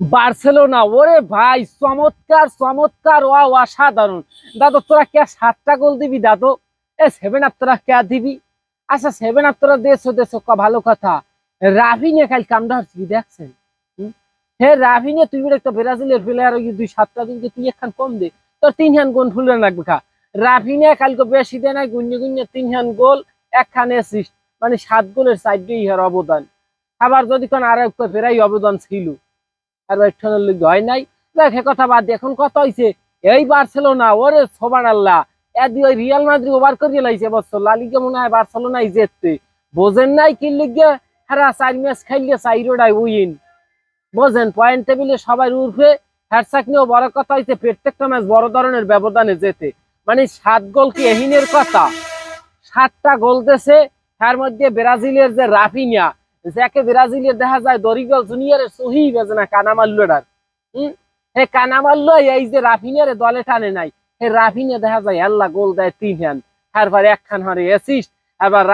Barcelona, ওরে ভাই, চমৎকার চমৎকার ওয়া অসাধারণ। দাদু, তোরা কে সাতটা গোল দিবি দাদু? এ সেভেন আপ তোরা কে দিবি? আচ্ছা সেভেন আপ তোরা দেশো দেশো ভালো কথা। রাভিনে কাল কামটা হচ্ছে, দেখছেন? হে রাভিনে তুই একটা ব্রাজিলের প্লেয়ার দুই সাতটা দিনকে তুই একখান কম দে, তোর তিন হ্যান গোল ফুলে রাখবে খা। রাভিনে কালকে বেশি দেয় নাই, গুঞ্জে গুঞ্জে তিন হ্যান গোল, একখানে অ্যাসিস্ট মানে সাত গোলের সাইড ইহার অবদান। আবার যদি কোন আর ফেরাই অবদান ছিল। আর একটনের লোক হয় নাই। দেখে কথা বাদ এখন কথা হইছে? এই বার্সেলোনা, ওরে সোবান আল্লাহ এদি ওই রিয়াল মাদ্রি ওভার করিয়ে লাইছে বছর। লালিকে মনে হয় বার্সেলোনাই জিততে বোঝেন নাই কি লিগে? হারা চার ম্যাচ খাইলে চাইরোডাই উইন। বোঝেন পয়েন্ট টেবিলে সবাই উঠবে হ্যাটসাক নিয়েও বড় কথা হইছে, প্রত্যেকটা ম্যাচ বড় ধরনের ব্যবধানে যেতে। মানে সাত গোল কি এহিনের কথা? সাতটা গোল দেশে তার মধ্যে ব্রাজিলের যে রাফিনিয়া যাকে ব্রাজিলের দেখা যায় দরিগল জুনিয়রের সহি না হম? হে এই যে দলে টানে নাই, হে দেখা যায়, আল্লাহ গোল দেয় তিন হ্যান তারপর একখান হারে অ্যাসিস্ট আবার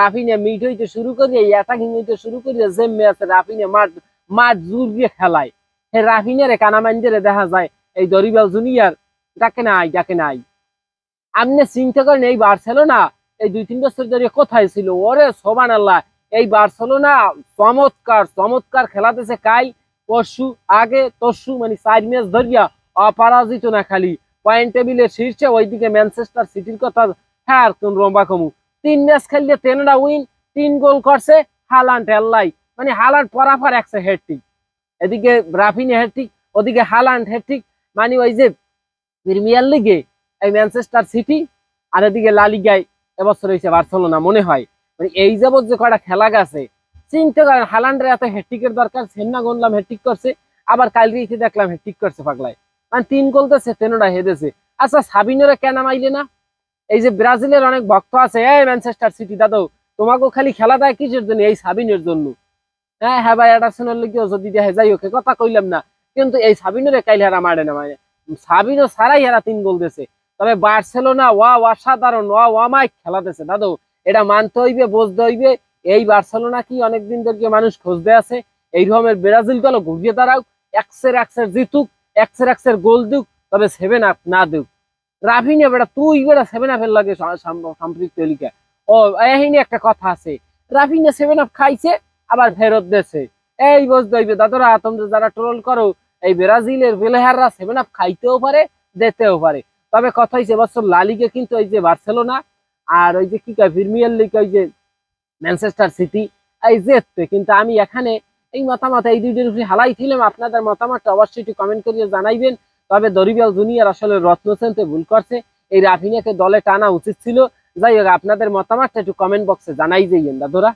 মিড হইতে শুরু অ্যাটাকিং হইতে শুরু মাঠ মাঠ জোর দিয়ে খেলায়। হে রাফিনিয়ারে কানামান্ডেরে দেখা যায়, এই দরিবাল জুনিয়র ডাকে নাই ডাকে নাই। আপনি চিন্তা করেন, এই বার্সেলোনা, এই দুই তিন বছর ধরে কোথায় ছিল? ওরে সোবান আল্লাহ এই বার্সেলোনা চমৎকার চমৎকার খেলাতেছে কাল, পরশু, আগে, তরশু মানে চার ম্যাচ ধরিয়া অপরাজিত না খালি। পয়েন্ট টেবিলের শীর্ষে ওইদিকে ম্যানচেস্টার সিটির কথা হ্যাঁ কোন রম্বা কমু। তিন ম্যাচ খেললে তেনরা উইন তিন গোল করছে হালান্ড হেল্লাই মানে হালান্ড পরাফার একশো হেডটিক এদিকে রাফিনি হেডটিক ওদিকে হালান্ড হেডটিক মানে ওই যে প্রিমিয়ার লিগে এই ম্যানচেস্টার সিটি আর এদিকে লালিগায় এবছর হয়েছে বার্সেলোনা, মনে হয়। মানে এই যাবৎ যে কয়টা খেলা গেছে, চিন্তা করেন হালান্ডের এত হেট্টিকের দরকার, সেন্না গনলাম হেট্টিক করছে, আবার কাল রিতে দেখলাম হেট্টিক করছে পাগলায়। মানে তিন গোল তো সে তেনোটা হেদেছে। আচ্ছা সাবিনোরা কেন মাইলে না? এই যে ব্রাজিলের অনেক ভক্ত আছে, এই ম্যানচেস্টার সিটি দাদু, তোমাকেও খালি খেলা দেয় কিসের জন্য? এই সাবিনের জন্য। হ্যাঁ হ্যাঁ ভাই এডারসনের লোকেও যদি দেখে যাই ওকে কথা কইলাম না। কিন্তু এই সাবিনোরে কাইল হারা মারে না মানে সাবিনো সারাই হারা তিন গোল দিছে তবে বার্সেলোনা ওয়া অসাধারণ ওয়া ওয়ামাই খেলা দিছে দাদু। এটা মানতে হইবে, বুঝতে হইবে। এই বার্সেলোনা কি অনেকদিন ধরে মানুষ খুঁজতে আছে? এই রকমের ব্রাজিল দল ঘুরিয়ে দাঁড়াও, একসের একসের জিতুক, একসের একসের গোল দুক, তবে সেভেন আপ না দুক। রাফিনে বেটা, তুই বেটা সেভেন আপের লাগে সম্পৃক্ত লিখা ও, এহিনী একটা কথা আছে। রাফিনে সেভেন আপ খাইছে, আবার ফেরত দেছে এই বুঝতে হইবে, দাদরা, তোমরা যারা ট্রোল করো, এই ব্রাজিলের বেলেহাররা সেভেন আপ খাইতেও পারে, দিতেও পারে। তবে কথা হয়েছে বছর লালিগে কিন্তু এই যে বার্সেলোনা আর ওই যে কি কয় প্রিমিয়ার লিগ ওই যে ম্যানচেস্টার সিটি এই জেততে কিন্তু আমি এখানে এই মতামত, এই দুইটির উপরে হালাই ছিলাম আপনাদের মতামতটা অবশ্যই একটু কমেন্ট করিয়ে জানাইবেন। তবে দরিবাল জুনিয়ার আসলে রত্ন সেনতে ভুল করছে। এই রাফিনিয়াকে দলে টানা উচিত ছিল। যাই হোক, আপনাদের মতামতটা একটু কমেন্ট বক্সে জানাই যাইয়েন, দাদুরা।